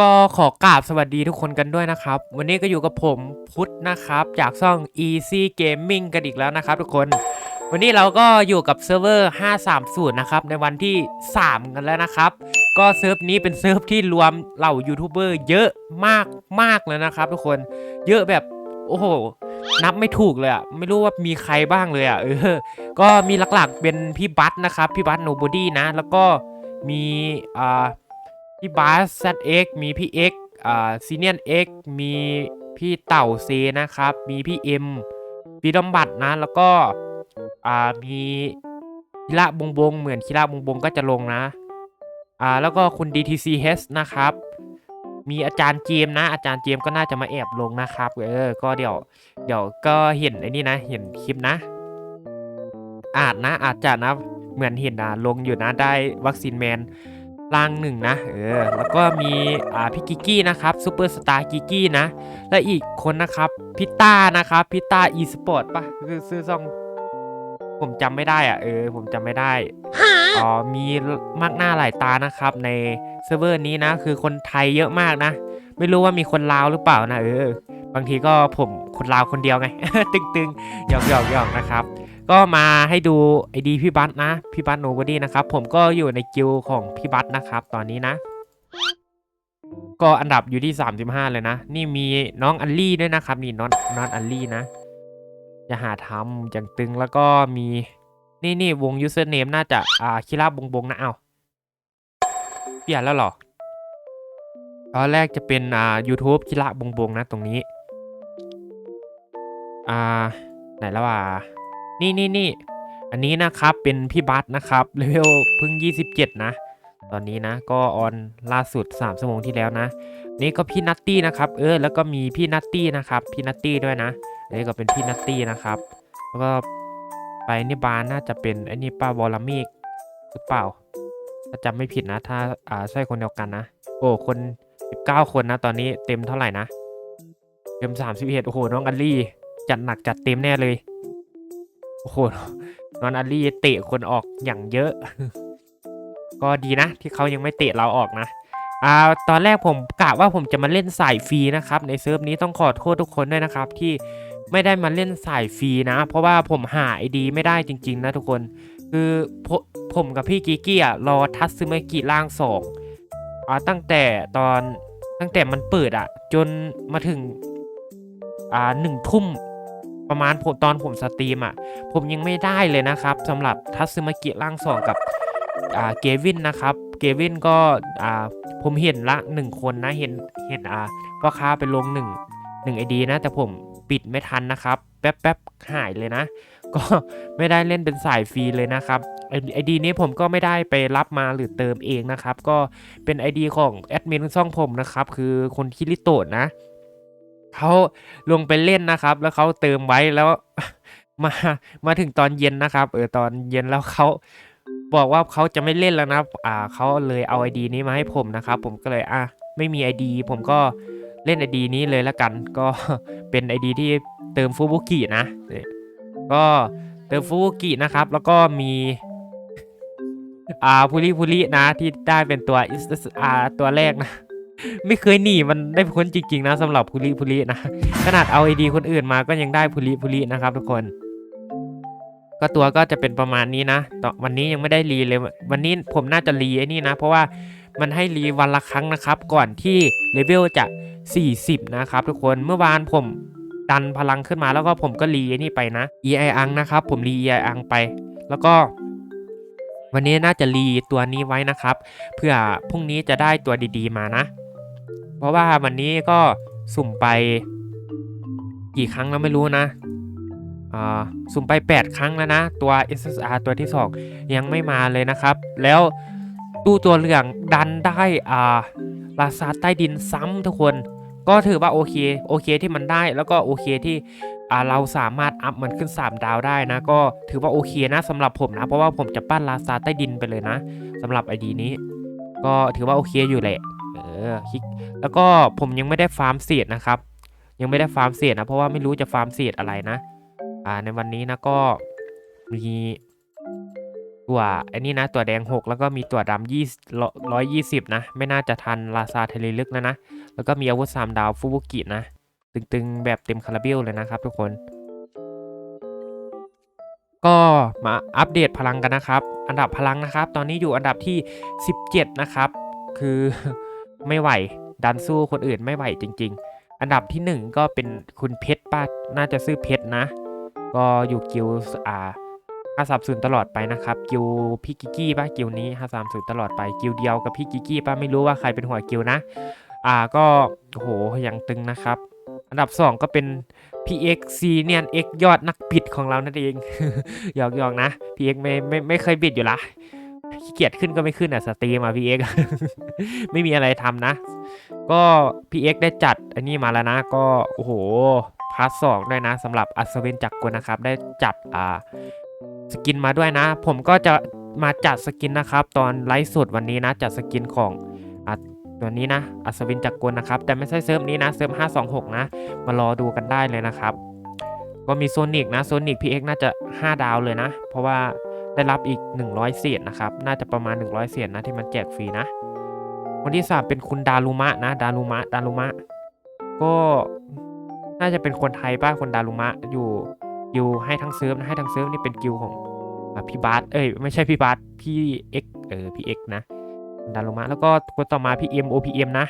ก็ขอกราบสวัสดีทุกคนกันด้วยนะครับ วันนี้ก็อยู่กับผมพุทธนะครับ จากช่อง Easy Gaming กันอีกแล้วนะครับทุกคน วันนี้เราก็อยู่กับเซิร์ฟเวอร์ 530 นะครับ ในวันที่ 3 กันแล้วนะครับ ก็เซิร์ฟนี้เป็นเซิร์ฟที่รวมเหล่ายูทูบเบอร์เยอะมากมากเลยนะครับทุกคน เยอะแบบโอ้โห นับไม่ถูกเลยอะไม่รู้ว่ามีใครบ้างเลยอะเออ ก็มีหลักๆเป็นพี่บัตนะครับ พี่บัตโนบอดี้นะ แล้วก็มีอ่า พี่บาสซเอ็กมีพี่เอ็กอ่าซีเนียนเอ็กมีพี่เต่าเซนะครับ มีพี่เอ็มพี่ดอมบัตนะ แล้วก็อ่ามีคิระบงบง เหมือนคิระบงบงก็จะลงนะอ่าแล้วก็คุณ DTCH นะครับ มีอาจารย์เจมส์นะ อาจารย์เจมส์ก็น่าจะมาแอบลงนะครับเออก็เดี๋ยวเดี๋ยวก็เห็นไอ้นี่นะ เห็นคลิปนะ อาจนะอาจจะนะเหมือนเห็นนะลงอยู่นะได้วัคซีนแมน ร่างหนึ่งนะเออแล้วก็มีอ่าพี่กิกกี้นะครับซูเปอร์สตาร์กิกกี้นะ และอีกคนนะครับพิต้านะครับพิต้าอีสปอร์ตปะคือซื้อซองผมจำไม่ได้อะเออผมจำไม่ได้อ๋อมีมากหน้าหลายตานะครับ ในเซิร์ฟเวอร์นี้นะ คือคนไทยเยอะมากนะ ไม่รู้ว่ามีคนลาวหรือเปล่านะเออบางทีก็ผมคนลาวคนเดียวไง ตึงๆหยอกหยอกหยอกนะครับ ก็มาให้ดูไอดีพี่บัตนะ พี่บัตโนบอดี้นะครับ ผมก็อยู่ในกิลของพี่บัตนะครับ ตอนนี้นะ ก็อันดับอยู่ที่ 35 เลยนะ นี่มีน้องอัลลี่ด้วยนะครับ นี่น้องน้องอัลลี่นะ จะหาทำอย่างตึงแล้วก็มีนี่นี่วง username น่าจะอ่าคิราบงบงนะ เอาเปลี่ยนแล้วหรอ ตอนแรกจะเป็นอ่า YouTube คิระบงบงนะตรงนี้ อ่า ไหนแล้วว่า นี่นี่นี่อันนี้นะครับเป็นพี่บัสนะครับเลเวลเพิ่ง 27 นะ ตอนนี้นะก็ออนล่าสุด3ชั่วโมงที่แล้วนะ นี่ก็พี่นัตตี้นะครับ เออแล้วก็มีพี่นัตตี้นะครับพี่นัตตี้ด้วยนะอันนี้ก็เป็นพี่นัตตี้นะครับ แล้วก็ไปนี่บานน่าจะเป็นไอ้นี่ป้าวอลามิกหรือเปล่าถ้าจำไม่ผิดนะ ถ้าอ่าใช่คนเดียวกันนะ โอ้คน 19 คนนะ ตอนนี้เต็มเท่าไหร่นะเต็ม31โอ้โหน้องอัลลี่ จัดหนักจัดเต็มแน่เลย โอ้โหนอนอัลลีเตะคนออกอย่างเยอะ ก็ดีนะ ที่เขายังไม่เตะเราออกนะอ่าตอนแรกผมกะว่าผมจะมาเล่นสายฟรีนะครับ ในเซิร์ฟนี้ต้องขอโทษทุกคนด้วยนะครับ ที่ไม่ได้มาเล่นสายฟรีนะ เพราะว่าผมหาไอดีไม่ได้จริง ๆ นะทุกคน คือผมผมกับพี่กิกี้อะรอทัตซึเมกิร่างสองอ่าตั้งแต่ตอนตั้งแต่มันเปิดอะ จนมาถึงอ่าหนึ่งทุ่ม ประมาณผมตอนผมสตรีมอะ ผมยังไม่ได้เลยนะครับสำหรับทัตซึมากิร่างสองกับอ่าเกวินนะครับ เกวินก็อ่าผมเห็นละหนึ่งคนนะเห็นเห็นอ่าพ่อค้าไปลงหนึ่งหนึ่งไอดีนะ แต่ผมปิดไม่ทันนะครับ แป๊บแป๊บหายเลยนะ ก็ไม่ได้เล่นเป็นสายฟรีเลยนะครับไอดีนี้ผมก็ไม่ได้ไปรับมาหรือเติมเองนะครับ ก็เป็น ID ของแอดมินช่องผมนะครับ คือคนคิริโตะนะ เขาลงไปเล่นนะครับ แล้วเขาเติมไว้แล้วมามาถึงตอนเย็นนะครับ เออตอนเย็นแล้วเขาบอกว่าเขาจะไม่เล่นแล้วนะอ่าเขาเลยเอาไอดีนี้มาให้ผมนะครับ ผมก็เลยอะไม่มีไอดีผมก็เล่นไอดีนี้เลยละกัน ก็เป็นไอดีที่เติมฟูบุกินะก็เติมฟูบุกินะครับ แล้วก็มีอ่าพูริพูรินะที่ได้เป็นตัวอิสอ่าตัวแรกนะ ไม่เคยหนีมันได้พ้นจริงๆนะสำหรับพูริพูรินะ ขนาดเอาไอดีคนอื่นมาก็ยังได้พูริพูรินะครับทุกคน ก็ตัวก็จะเป็นประมาณนี้นะต่อวันนี้ยังไม่ได้รีเลย วันนี้ผมน่าจะรีไอ้นี่นะ เพราะว่ามันให้รีวันละครั้งนะครับ ก่อนที่เลเวลจะ 40 นะครับทุกคนเมื่อวานผมดันพลังขึ้นมาแล้วก็ผมก็รีไอ้นี่ไปนะ EI อังนะครับ ผมรี EI อังไป แล้วก็วันนี้น่าจะรีตัวนี้ไว้นะครับ เพื่อพรุ่งนี้จะได้ตัวดีๆมานะ เพราะว่าวันนี้ก็สุ่มไปกี่ครั้งแล้วไม่รู้นะสุ่มไป 8 ครั้งแล้วนะ ตัว SSR ตัวที่ 2 ยังไม่มาเลยนะครับ แล้วตู้ตัวเหลืองดันได้อ่าลาซาใต้ดินซ้ำทุกคน ก็ถือว่าโอเคโอเคที่มันได้แล้วก็โอเคที่อ่าเราสามารถอัพมันขึ้น 3 ดาวได้นะ ก็ถือว่าโอเคนะสำหรับผมนะ เพราะว่าผมจะปั้นลาซาใต้ดินไปเลยนะสำหรับไอดีนี้ ก็ถือว่าโอเคอยู่แหละ อคลิก แล้วก็ผมยังไม่ได้ฟาร์มเศษนะครับ ยังไม่ได้ฟาร์มเศษนะ เพราะว่าไม่รู้จะฟาร์มเศษอะไรนะ อ่า ในวันนี้นะก็มีตัวอันนี้นะตัวแดง 6 แล้วก็มีตัวดำยี่ร้อยยี่สิบนะ ไม่น่าจะทันลาซาเทเลลึกแล้วนะ แล้วก็มีอาวุธสามดาวฟูบุกินะ ตึงๆ แบบเต็มคาราเบลเลยนะครับทุกคน ก็มาอัปเดตพลังกันนะครับ อันดับพลังนะครับ ตอนนี้อยู่อันดับที่ 17 นะครับ คือ ไม่ไหว ดันสู้คนอื่นไม่ไหวจริง ๆ อันดับที่ 1 ก็เป็นคุณเพชรป้าน่าจะซื้อเพชรนะ ก็อยู่กิลอ่า530ตลอดไปนะครับ กิลพี่กิกกี้ป่ะกิลนี้530ตลอดไปกิลเดียวกับพี่กิกกี้ป่ะไม่รู้ว่าใครเป็นหัวกิลนะ อ่าก็โหยังตึงนะครับ อันดับ 2 ก็เป็น PX ซีเนียน X ยอดนักบิดของเรานั่นเองหยอกหยอกๆนะ PX ไม่ไม่ไม่เคยบิดอยู่ละ ขี้เกียจขึ้นก็ไม่ขึ้นอะสตรีมอะ PX ไม่มีอะไรทำนะ ก็ PX ได้จัดอันนี้มาแล้วนะ ก็โอ้โหพาร์ทสองด้วยนะสำหรับอัศวินจักรกลนะครับ ได้จัดอ่าสกินมาด้วยนะ ผมก็จะมาจัดสกินนะครับ ตอนไลฟ์สดวันนี้นะ จัดสกินของอะตัวนี้นะอัศวินจักรกลนะครับ แต่ไม่ใช่เซิร์ฟนี้นะเซิร์ฟ526 นะ มารอดูกันได้เลยนะครับ ก็มีโซนิกนะโซนิก PX น่าจะ 5 ดาวเลยนะ เพราะว่า ได้รับอีก 100 เศษนะครับ น่าจะประมาณ 100 เศษนะที่มันแจกฟรีนะ คนที่ 3 เป็นคุณดารุมะนะ ดารุมะ ดารุมะ ก็น่าจะเป็นคนไทยป้าคนดารุมะ อยู่กิวให้ทั้งเซิร์ฟนะ ให้ทั้งเซิร์ฟนี่เป็นกิวของอพี่บาสเอ้ย ไม่ใช่พี่บาสพี่เอ็กเออ พี่เอ็กนะดารุมะ แล้วก็คนต่อมาพี่เอ็ม OPM นะ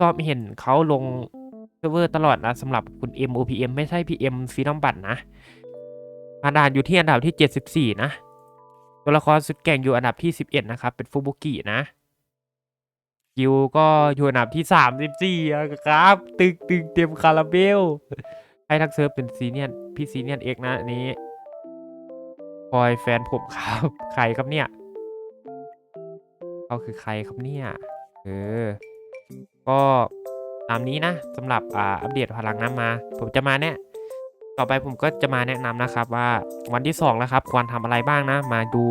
ก็เห็นเขาลงเซิร์ฟเวอร์ตลอดนะสำหรับคุณ MOPM ไม่ใช่ PM ฟีนอมบัตนะ อันดับอยู่ที่อันดับที่ 74 นะ ตัวละครสุดแก่งอยู่อันดับที่ 11 นะครับ เป็นฟูบุกินะกิวก็อยู่อันดับที่ 34อะครับ ตึกตึกเต็มคาราเบลให้ทักเซิร์ฟเป็นซีเนียนพี่ซีเนียนเอกนะอันนี้พลอยแฟนผมครับ ใครครับเนี่ยเขาคือใครครับเนี่ยเออก็ตามนี้นะสำหรับอ่าอัปเดตพลังน้ำมา ผมจะมาแนะ ต่อไปผมก็จะมาแนะนำนะครับว่าวันที่ 2 แล้วครับ ควรทำอะไรบ้างนะ มาดู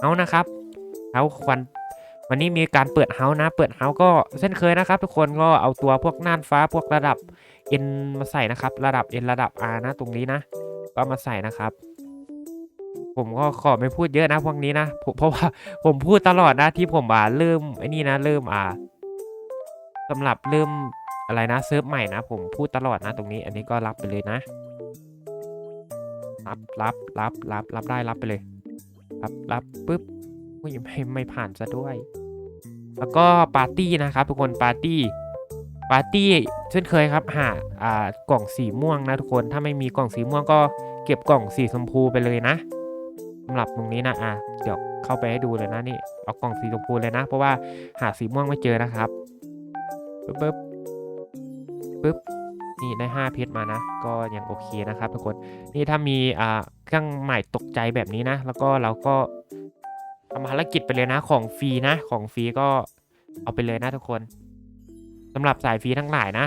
เฮานะครับเฮาควรวันนี้มีการเปิดเฮานะ เปิดเฮาก็เช่นเคยนะครับ ทุกคนก็เอาตัวพวกน่านฟ้าพวกระดับ N มาใส่นะครับ ระดับ N ระดับ R นะตรงนี้นะ ก็มาใส่นะครับผมก็ขอไม่พูดเยอะนะพวกนี้นะเพราะว่าผมพูดตลอดนะที่ผมอ่าเริ่มไอ้นี่นะเริ่มอ่าสำหรับเริ่มอะไรนะเซิร์ฟใหม่นะ ผมพูดตลอดนะตรงนี้ อันนี้ก็รับไปเลยนะ รับรับรับรับรับได้รับไปเลย รับรับปุ๊บไม่ไม่ผ่านซะด้วย แล้วก็ปาร์ตี้นะครับ ทุกคนปาร์ตี้ปาร์ตี้เช่นเคยครับหาอ่ากล่องสีม่วงนะทุกคนถ้าไม่มีกล่องสีม่วงก็เก็บกล่องสีชมพูไปเลยนะสำหรับตรงนี้นะอะเดี๋ยวเข้าไปให้ดูเลยนะนี่เอากล่องสีชมพูเลยนะ เพราะว่าหาสีม่วงไม่เจอนะครับปึ๊บปึ๊บปึ๊บ นี่ได้ 5 เพชรมานะ ก็ยังโอเคนะครับทุกคนนี่ถ้ามีอ่าเครื่องหมายตกใจแบบนี้นะ แล้วก็เราก็ทำภารกิจไปเลยนะของฟรีนะของฟรีก็เอาไปเลยนะทุกคนสำหรับสายฟรีทั้งหลายนะ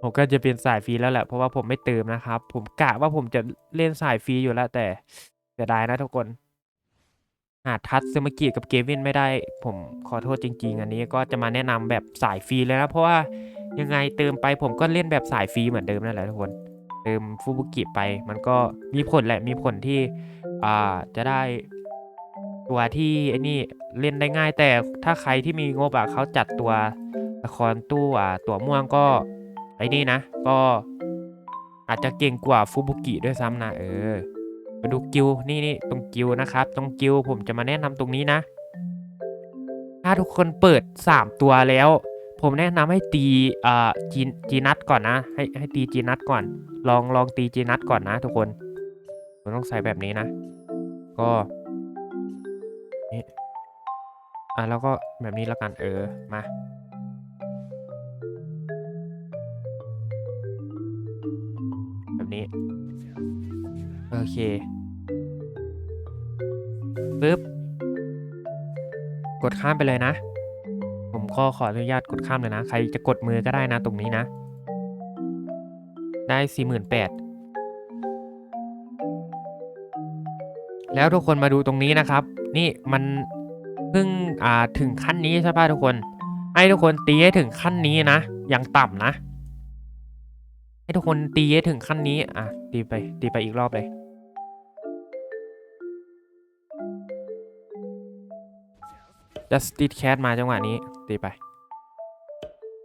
ผมก็จะเป็นสายฟรีแล้วแหละเพราะว่าผมไม่เติมนะครับ ผมกะว่าผมจะเล่นสายฟรีอยู่แล้วแต่เสียดายนะทุกคนหาทัศซึมากิกับเกวินไม่ได้ ผมขอโทษจริง ๆ อันนี้ก็จะมาแนะนำแบบสายฟรีเลยนะเพราะว่า ยังไงเติมไปผมก็เล่นแบบสายฟรีเหมือนเดิมนั่นแหละทุกคน เติมฟูบุกิไป มันก็มีผลแหละมีผลที่อ่าจะได้ตัวที่ไอ้นี่เล่นได้ง่ายแต่ถ้าใครที่มีงบอะเขาจัดตัวละครตู้อ่าตัวม่วงก็ไอ้นี่นะ ก็อาจจะเก่งกว่าฟูบุกิด้วยซ้ำนะเออมาดูกิลนี่นี่ตรงกิลนะครับ ตรงกิลผมจะมาแนะนำตรงนี้นะ ถ้าทุกคนเปิด 3 ตัวแล้ว ผมแนะนำให้ตีอ่าจีจีนัทก่อนนะ ให้ให้ตีจีนัทก่อน ลองลองตีจีนัทก่อนนะทุกคนผมต้องใส่แบบนี้นะ ก็นี่อะแล้วก็แบบนี้แล้วกันเออมาแบบนี้โอเคปึ๊บกดข้ามไปเลยนะ ก็ขออนุญาตกดข้ามเลยนะ ใครจะกดมือก็ได้นะตรงนี้นะ ได้สี่หมื่นแปดแล้วทุกคนมาดูตรงนี้นะครับ นี่มันเพิ่งอ่าถึงขั้นนี้ใช่ป่ะทุกคน ให้ทุกคนตีให้ถึงขั้นนี้นะ อย่างต่ำนะ ให้ทุกคนตีให้ถึงขั้นนี้ อะ ตีไป ตีไปอีกรอบเลย justice cat มาจังหวะนี้ ตีไป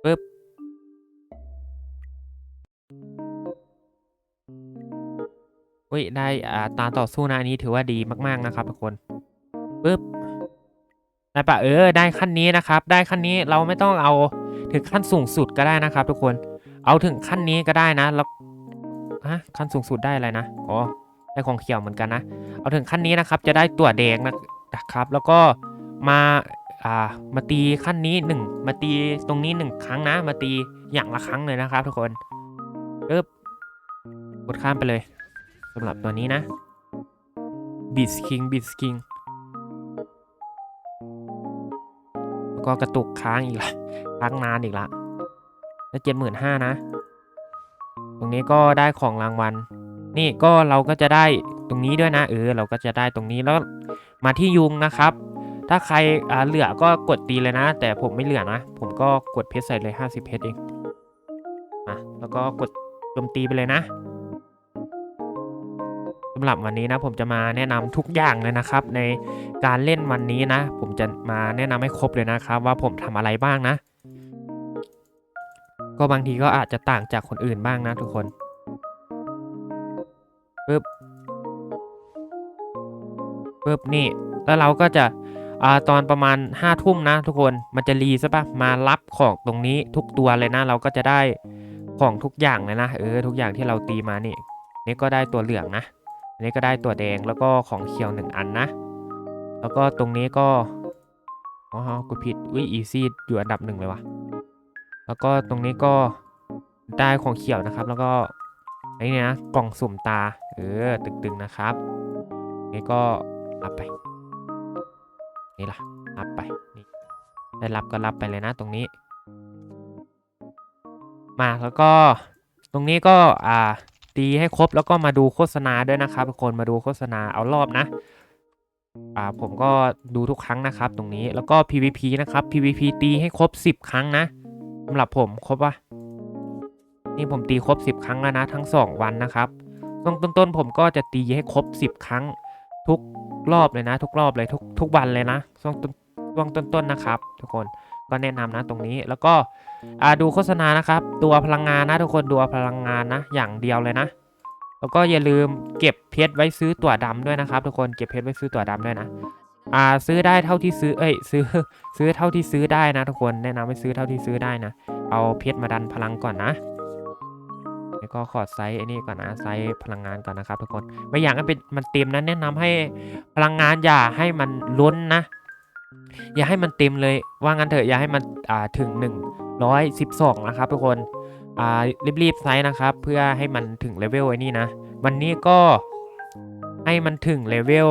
ปึ๊บอุ้ยได้อ่าตาต่อสู้นะอันนี้ถือว่าดีมากๆนะครับทุกคนปึ๊บได้ปะเออได้ขั้นนี้นะครับ ได้ขั้นนี้เราไม่ต้องเอาถึงขั้นสูงสุดก็ได้นะครับ ทุกคน เอาถึงขั้นนี้ก็ได้นะแล้วฮะขั้นสูงสุดได้อะไรนะอ๋อได้ของเขียวเหมือนกันนะ เอาถึงขั้นนี้นะครับ จะได้ตัวแดงนะครับ แล้วก็ มาอ่ามาตีขั้นนี้หนึ่งมาตีตรงนี้หนึ่งครั้งนะ มาตีอย่างละครั้งเลยนะครับ ทุกคนปึ๊บกดข้ามไปเลยสำหรับตัวนี้นะบิสคิงบิสคิงแล้วก็กระตุกค้างอีกละค้างนานอีกละแล้วเจ็ดหมื่นห้านะ ตรงนี้ก็ได้ของรางวัล นี่ก็เราก็จะได้ตรงนี้ด้วยนะ เออ เราก็จะได้ตรงนี้แล้วมาที่ยุงนะครับ ถ้าใครเหลือก็กดตีเลยนะ แต่ผมไม่เหลือนะ ผมก็กดเพชรใส่เลย 50เพชรเองอะแล้วก็กดโจมตีไปเลยนะสำหรับวันนี้นะ ผมจะมาแนะนำทุกอย่างเลยนะครับ ในการเล่นวันนี้นะ ผมจะมาแนะนำให้ครบเลยนะครับ ว่าผมทำอะไรบ้างนะ ก็บางทีก็อาจจะต่างจากคนอื่นบ้างนะทุกคนปึ๊บปึ๊บนี่แล้วเราก็จะ อ่าตอนประมาณ5้าทุ่มนะทุกคนมันจะรีใช่ปะมารับของตรงนี้ทุกตัวเลยนะเราก็จะได้ของทุกอย่างเลยนะเออทุกอย่างที่เราตีมานี่นี่ก็ได้ตัวเหลืองนะอันนี้ก็ได้ตัวแดงแล้วก็ของเขียวหนึ่งอันนะ แล้วก็ตรงนี้ก็อ๋อกดผิดอุ้ยอีซี่อยู่อันดับหนึ่งเลยวะแล้วก็ตรงนี้ก็ได้ของเขียวนะครับ แล้วก็ไอ้นี่นะกล่องสุ่มตา เออตึงๆนะครับนี่ก็รับไป นี่ล่ะรับไปนี่ได้รับก็รับไปเลยนะตรงนี้ มาแล้วก็ตรงนี้ก็อ่าตีให้ครบแล้วก็มาดูโฆษณาด้วยนะครับทุกคนมาดูโฆษณาเอารอบนะอ่าผมก็ดูทุกครั้งนะครับตรงนี้แล้วก็ PVP นะครับ PVP ตีให้ครบ 10 ครั้งนะสำหรับผมครบปะนี่ผมตีครบ 10 ครั้งแล้วนะทั้ง 2 วันนะครับช่วงต้นๆผมก็จะตีให้ครบ 10 ครั้งทุก รอบเลยนะ ทุกรอบเลยทุกทุกวันเลยนะช่วงต้นช่วงต้นๆนะครับ ทุกคนก็แนะนำนะตรงนี้แล้วก็ดูโฆษณานะครับ ตัวพลังงานนะทุกคนดูพลังงานนะ อย่างเดียวเลยนะ แล้วก็อย่าลืมเก็บเพชรไว้ซื้อตั๋วดำด้วยนะครับ ทุกคนเก็บเพชรไว้ซื้อตั๋วดำด้วยนะอ่าซื้อได้เท่าที่ซื้อเอ้ยซื้อซื้อเท่าที่ซื้อได้นะ ทุกคนแนะนำให้ซื้อเท่าที่ซื้อได้นะ เอาเพชรมาดันพลังก่อนนะ แล้วก็ขอดไซส์ไอ้นี่ก่อนนะไซส์พลังงานก่อนนะครับทุกคนไม่อยากให้เป็นมันเต็มนะแนะนำให้พลังงานอย่าให้มันล้นนะ อย่าให้มันเต็มเลยว่างั้นเถอะอย่าให้มันอ่าถึง 112 นะครับ ทุกคนอ่ารีบๆไซส์นะครับ เพื่อให้มันถึงเลเวลไอ้นี่นะ วันนี้ก็ให้มันถึงเลเวล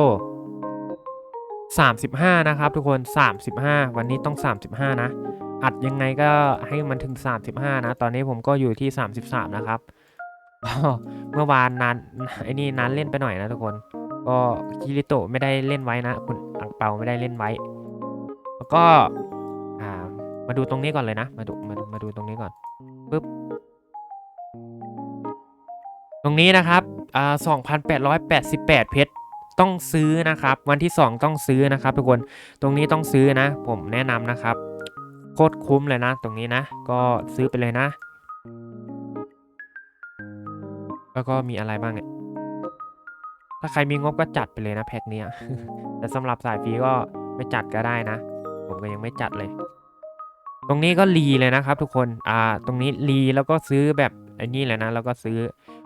35 นะครับ ทุกคน 35 วันนี้ต้อง 35 นะอัดยังไงก็ให้มันถึง 35 นะ ตอนนี้ผมก็อยู่ที่ 33 นะครับ เมื่อวานนานไอ้นี่นานเล่นไปหน่อยนะทุกคน ก็คิริโตะไม่ได้เล่นไว้นะ คุณอังเปาไม่ได้เล่นไว้ แล้วก็อ่ามาดูตรงนี้ก่อนเลยนะ มาดูมาดูมาดูตรงนี้ก่อนปึ๊บตรงนี้นะครับอ่า2,888เพชรต้องซื้อนะครับ วันที่ 2 ต้องซื้อนะครับ ทุกคนตรงนี้ต้องซื้อนะ ผมแนะนำนะครับ โคตรคุ้มเลยนะ ตรงนี้นะ ก็ซื้อไปเลยนะ แล้วก็มีอะไรบ้างเนี่ย ถ้าใครมีงบก็จัดไปเลยนะแพ็คเนี้ย แต่สำหรับสายฟรีก็ไม่จัดก็ได้นะ ผมก็ยังไม่จัดเลย ตรงนี้ก็รีเลยนะครับ ทุกคน อ่า ตรงนี้รีแล้วก็ซื้อแบบไอ้นี่เลยนะ แล้วก็ซื้อ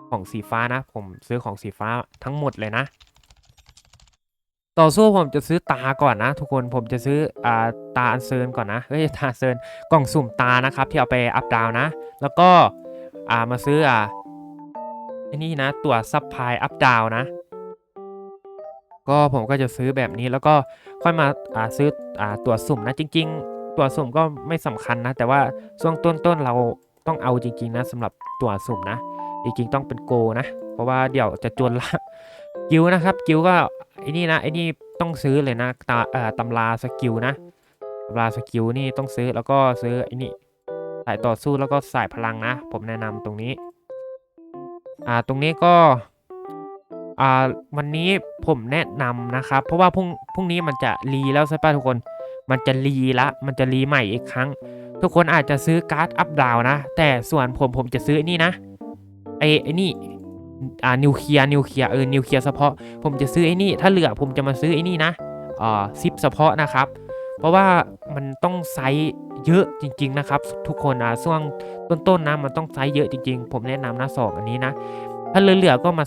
ของสีฟ้านะ ผมซื้อของสีฟ้าทั้งหมดเลยนะ ต่อสู้ผมจะซื้อตาก่อนนะ ทุกคน ผมจะซื้ออ่าตาอันเซินก่อนนะ เฮ้ยตาเซินกล่องสุ่มตานะครับที่เอาไปอัพดาวนะ แล้วก็อ่ามาซื้ออ่า ไอ้นี่นะตัวซับพลายอัพดาวนะ ก็ผมก็จะซื้อแบบนี้แล้วก็ค่อยมาอ่าซื้ออ่าตัวสุ่มนะจริง ๆ ตัวสุ่มก็ไม่สำคัญนะ แต่ว่าช่วงต้นๆเราต้องเอาจริง ๆ นะสำหรับตัวสุ่มนะ จริงๆต้องเป็นโกนะ เพราะว่าเดี๋ยวจะจนละกิวนะครับกิวก็ไอ้นี่นะไอ้นี่ต้องซื้อเลยนะตาเอ่อตำราสกิลนะตำราสกิลนี่ต้องซื้อแล้วก็ซื้อไอ้นี่สายต่อสู้แล้วก็สายพลังนะ ผมแนะนำตรงนี้ อ่าตรงนี้ก็อ่าวันนี้ผมแนะนำนะครับ เพราะว่าพรุ่งพรุ่งนี้มันจะรีแล้วใช่ป่ะทุกคน มันจะรีละมันจะรีใหม่อีกครั้ง ทุกคนอาจจะซื้อการ์ดอัพดาวนะ แต่ส่วนผมผมจะซื้อนี่นะไอ้ไอ้นี่อ่านิวเคลียร์นิวเคลียร์เออนิวเคลียร์เฉพาะผมจะซื้อไอ้นี่ ถ้าเหลือผมจะมาซื้อไอ้นี่นะอ่าซิปเฉพาะนะครับ เพราะว่ามันต้องไซส์เยอะจริง ๆ นะครับ ทุกคนอะช่วงต้นๆนะมันต้องไซส์เยอะจริง ๆ ผมแนะนำนะสองอันนี้นะ ถ้าเหลือๆก็มา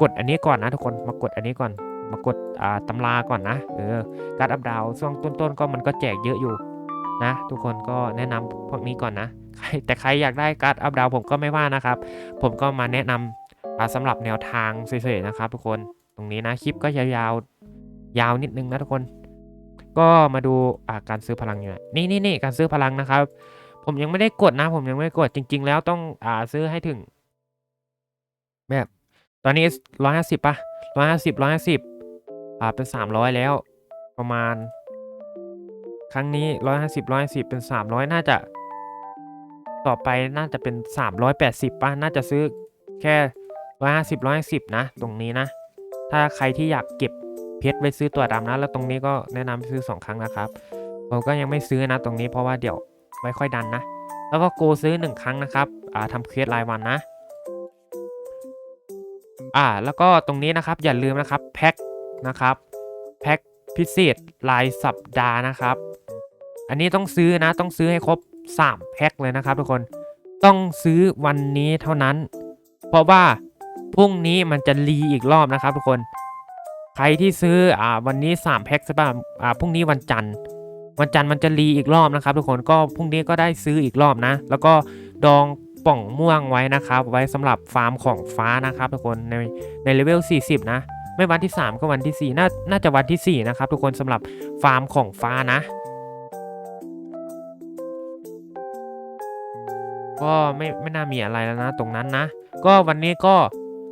กดอันนี้ก่อนนะทุกคนมากดอันนี้ก่อน มากดอ่าตำราก่อนนะเออการ์ดอัพดาวช่วงต้นๆ ก็มันก็แจกเยอะอยู่นะ ทุกคนก็แนะนำพวกนี้ก่อนนะแต่ใครอยากได้การ์ดอัพดาวผมก็ไม่ว่านะครับ ผมก็มาแนะนำอ่าสำหรับแนวทางเฉยๆนะครับ ทุกคนตรงนี้นะคลิปก็ยาวๆยาวนิดนึงนะทุกคน ก็มาดูอ่าการซื้อพลังอยู่นะนี่นี่นี่การซื้อพลังนะครับ ผมยังไม่ได้กดนะ ผมยังไม่ได้กดจริง ๆ แล้วต้องอ่าซื้อให้ถึง แบบ ตอนนี้ร้อยห้าสิบป่ะร้อยห้าสิบร้อยห้าสิบอ่าเป็นสามร้อยแล้ว ประมาณ ครั้งนี้ร้อยห้าสิบร้อยสิบเป็นสามร้อยน่าจะ ต่อไปน่าจะเป็นสามร้อยแปดสิบป่ะน่าจะซื้อแค่ร้อยห้าสิบร้อยสิบนะ ตรงนี้นะ ถ้าใครที่อยากเก็บ เพชรไว้ซื้อตัวดำนะ แล้วตรงนี้ก็แนะนำให้ซื้อสองครั้งนะครับผมก็ยังไม่ซื้อนะตรงนี้เพราะว่าเดี๋ยวไม่ค่อยดันนะ แล้วก็โกซื้อหนึ่งครั้งนะครับอ่าทำเควสรายวันนะอ่าแล้วก็ตรงนี้นะครับอย่าลืมนะครับแพ็คนะครับแพ็คพิเศษรายสัปดาห์นะครับ อันนี้ต้องซื้อนะต้องซื้อให้ครบ 3 แพ็คเลยนะครับทุกคนต้องซื้อวันนี้เท่านั้น เพราะว่าพรุ่งนี้มันจะรีอีกรอบนะครับทุกคน ใครที่ซื้ออ่าวันนี้ 3 แพ็คใช่ป่ะอ่าพรุ่งนี้วันจันทร์วันจันทร์มันจะรีอีกรอบนะครับทุกคนก็พรุ่งนี้ก็ได้ซื้ออีกรอบนะ แล้วก็ดองป่องม่วงไว้นะครับ ไว้สำหรับฟาร์มของฟ้านะครับทุกคนในในเลเวล 40 นะ ไม่วันที่ 3 ก็วันที่4น่าน่าจะวันที่ 4 นะครับ ทุกคนสำหรับฟาร์มของฟ้านะ ก็ไม่ไม่น่ามีอะไรแล้วนะ ตรงนั้นนะ ก็วันนี้ก็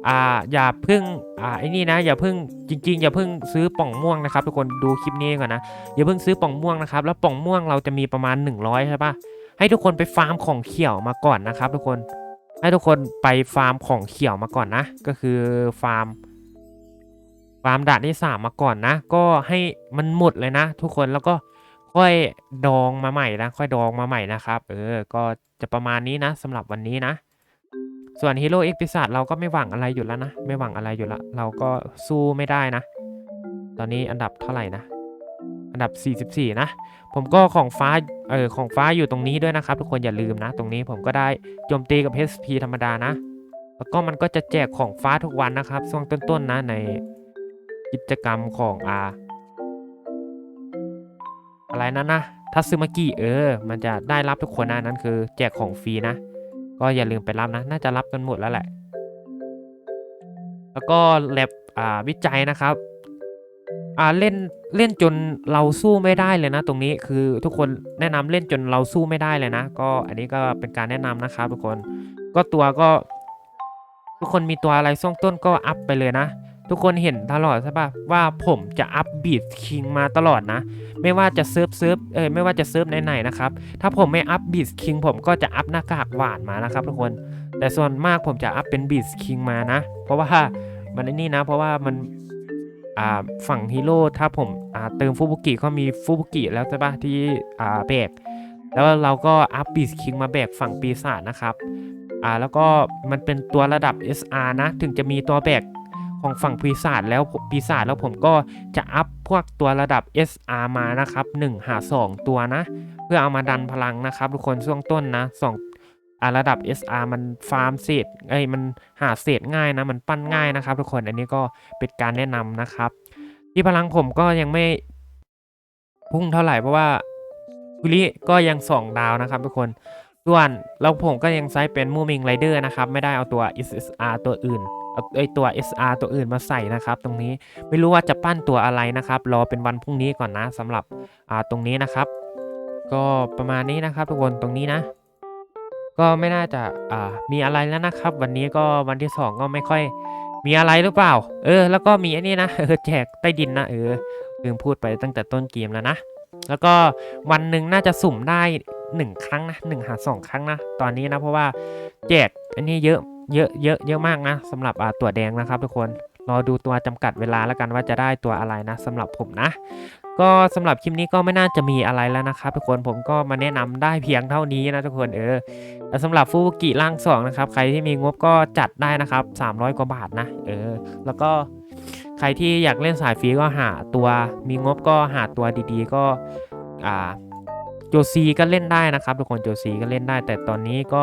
อ่าอย่าเพึ่งอ่าไอ้นี่นะอย่าเพึ่งจริง ๆ อย่าเพึ่งซื้อป่องม่วงนะครับทุกคนดูคลิปนี้ก่อนนะอย่าเพึ่งซื้อป่องม่วงนะครับแล้วป่องม่วงเราจะมีประมาณ 100ใช่ปะให้ทุกคนไปฟาร์มของเขียวมาก่อนนะครับ ทุกคนให้ทุกคนไปฟาร์มของเขียวมาก่อนนะ ก็คือฟาร์มฟาร์มด่านที่สามมาก่อนนะ ก็ให้มันหมดเลยนะ ทุกคนแล้วก็ค่อยดองมาใหม่นะค่อยดองมาใหม่นะครับเออก็จะประมาณนี้นะสำหรับวันนี้นะ ส่วนฮีโร่เอ็กพิศาจเราก็ไม่หวังอะไรอยู่แล้วนะ ไม่หวังอะไรอยู่ละ เราก็สู้ไม่ได้นะ ตอนนี้อันดับเท่าไหร่นะ อันดับ 44 นะ ผมก็ของฟ้า เออ ของฟ้าอยู่ตรงนี้ด้วยนะครับ ทุกคนอย่าลืมนะ ตรงนี้ผมก็ได้โจมตีกับ HP ธรรมดานะ แล้วก็มันก็จะแจกของฟ้าทุกวันนะครับช่วงต้นๆนะในกิจกรรมของอาอะไรนั่นนะทัซึมากิเออ มันจะได้รับทุกคนนะนั่นคือ แจกของฟรีนะ ก็อย่าลืมไปรับนะ น่าจะรับกันหมดแล้วแหละ แล้วก็แลบวิจัยนะครับเล่นเล่นจนเราสู้ไม่ได้เลยนะ ตรงนี้คือทุกคนแนะนำเล่นจนเราสู้ไม่ได้เลยนะ ก็อันนี้ก็เป็นการแนะนำนะครับทุกคน ก็ตัวก็ ทุกคนมีตัวอะไรซ่องต้นก็อัพไปเลยนะ ทุกคนเห็นตลอดใช่ปะว่าผมจะอัพบีทคิงมาตลอดนะ ไม่ว่าจะเซิร์ฟเซิร์ฟเออไม่ว่าจะเซิร์ฟไหนๆนะครับ ถ้าผมไม่อัพบีทคิงผมก็จะอัพหน้ากากหวานมานะครับทุกคน แต่ส่วนมากผมจะอัพเป็นบีทคิงมานะ เพราะว่ามันนี่นะ เพราะว่ามันฝั่งฮีโร่ถ้าผมาเติมฟูบุกิเขามีฟูบุกิแล้วใช่ปะที่แบกแล้วเราก็อัพบีทคิงมาแบกฝั่งปีศาจนะครับอ่าแล้วก็มันเป็นตัวระดับ SR นะ ถึงจะมีตัวแบก ของฝั่งปีศาจแล้วปีศาจแล้วผมก็จะอัพพวกตัวระดับ SR มานะครับ 1 หา 2 ตัวนะ เพื่อเอามาดันพลังนะครับ ทุกคนช่วงต้นนะสองอ่าระดับ SR มันฟาร์มเศษเอ้ยมันหาเศษง่ายนะ มันปั้นง่ายนะครับ ทุกคนอันนี้ก็เป็นการแนะนำนะครับ ที่พลังผมก็ยังไม่พุ่งเท่าไหร่เพราะว่าคุริก็ยังสองดาวนะครับทุกคนส่วนเราผมก็ยังใช้เป็นมูมิงไรเดอร์นะครับ ไม่ได้เอาตัว SSR ตัวอื่น ไอตัว SR ตัวอื่นมาใส่นะครับ ตรงนี้ไม่รู้ว่าจะปั้นตัวอะไรนะครับ รอเป็นวันพรุ่งนี้ก่อนนะสำหรับตรงนี้นะครับ ก็ประมาณนี้นะครับ ทุกคนตรงนี้นะ ก็ไม่น่าจะามีอะไรแล้วนะครับ วันนี้ก็วันที่สองก็ไม่ค่อยมีอะไรหรือเปล่า เออ แล้วก็มีอันนี้นะเออแจกใต้ดินนะเออลืมพูดไปตั้งแต่ต้นเกมแล้วนะ แล้วก็วันหนึ่งน่าจะสุ่มได้หนึ่งครั้งนะหนึ่งหาสองครั้งนะ ตอนนี้นะเพราะว่าแจกอันนี้เยอะ เยอะเยอะเยอะมากนะสำหรับตัวแดงนะครับทุกคนรอดูตัวจำกัดเวลาแล้วกันว่าจะได้ตัวอะไรนะสำหรับผมนะ ก็สำหรับคลิปนี้ก็ไม่น่าจะมีอะไรแล้วนะครับทุกคนผมก็มาแนะนำได้เพียงเท่านี้นะทุกคนเออแล้วสำหรับฟูบุกิร่างสองนะครับใครที่มีงบก็จัดได้นะครับ 300 กว่าบาทนะเออแล้วก็ใครที่อยากเล่นสายฟรีก็หาตัวมีงบก็หาตัวดีๆ ก็อ่าโจซีก็เล่นได้นะครับทุกคนโจซีก็เล่นได้ แต่ตอนนี้ก็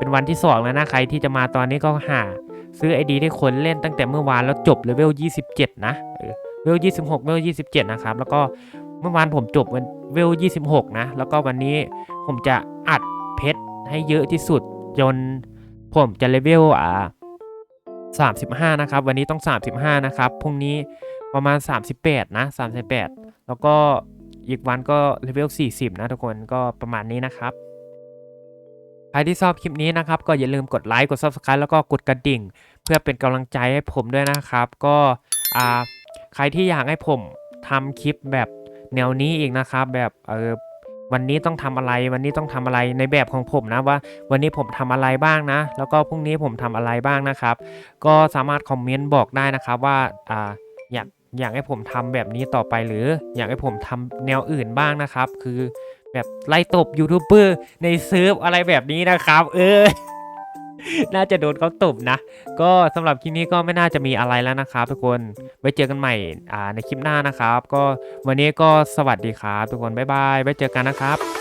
เป็นวันที่สองแล้วนะใครที่จะมาตอนนี้ก็หา ซื้อไอดีที่คนเล่นตั้งแต่เมื่อวานแล้วจบเลเวล 27 นะเออเลเวล 26เลเวล 27 นะครับ แล้วก็เมื่อวานผมจบเลเวล 26 นะ แล้วก็วันนี้ผมจะอัดเพชรให้เยอะที่สุดจนผมจะเลเวลอ่า35 นะครับ วันนี้ต้อง 35 นะครับพรุ่งนี้ประมาณ 38 นะ 38 แล้วก็อีกวันก็เลเวล 40 นะทุกคนก็ประมาณนี้นะครับ ใครที่ชอบคลิปนี้นะครับ ก็อย่าลืมกดไลค์กด Subscribe แล้วก็กดกระดิ่ง เพื่อเป็นกำลังใจให้ผมด้วยนะครับ ก็อ่าใครที่อยากให้ผมทำคลิปแบบแนวนี้อีกนะครับ แบบเออวันนี้ต้องทำอะไร วันนี้ต้องทำอะไรในแบบของผมนะว่า วันนี้ผมทำอะไรบ้างนะ แล้วก็พรุ่งนี้ผมทำอะไรบ้างนะครับ ก็สามารถคอมเมนต์บอกได้นะครับว่าอ่าอยากอยากให้ผมทำแบบนี้ต่อไปหรืออยากให้ผมทำแนวอื่นบ้างนะครับ คือ แบบไล่ตบยูทูบเบอร์ในเซิร์ฟอะไรแบบนี้นะครับ เออ น่าจะโดนเขาตบนะ ก็สำหรับคลิปนี้ก็ไม่น่าจะมีอะไรแล้วนะครับ ทุกคนไว้เจอกันใหม่ในคลิปหน้านะครับ ก็วันนี้ก็สวัสดีครับ ทุกคนบ๊ายบายไว้เจอกันนะครับ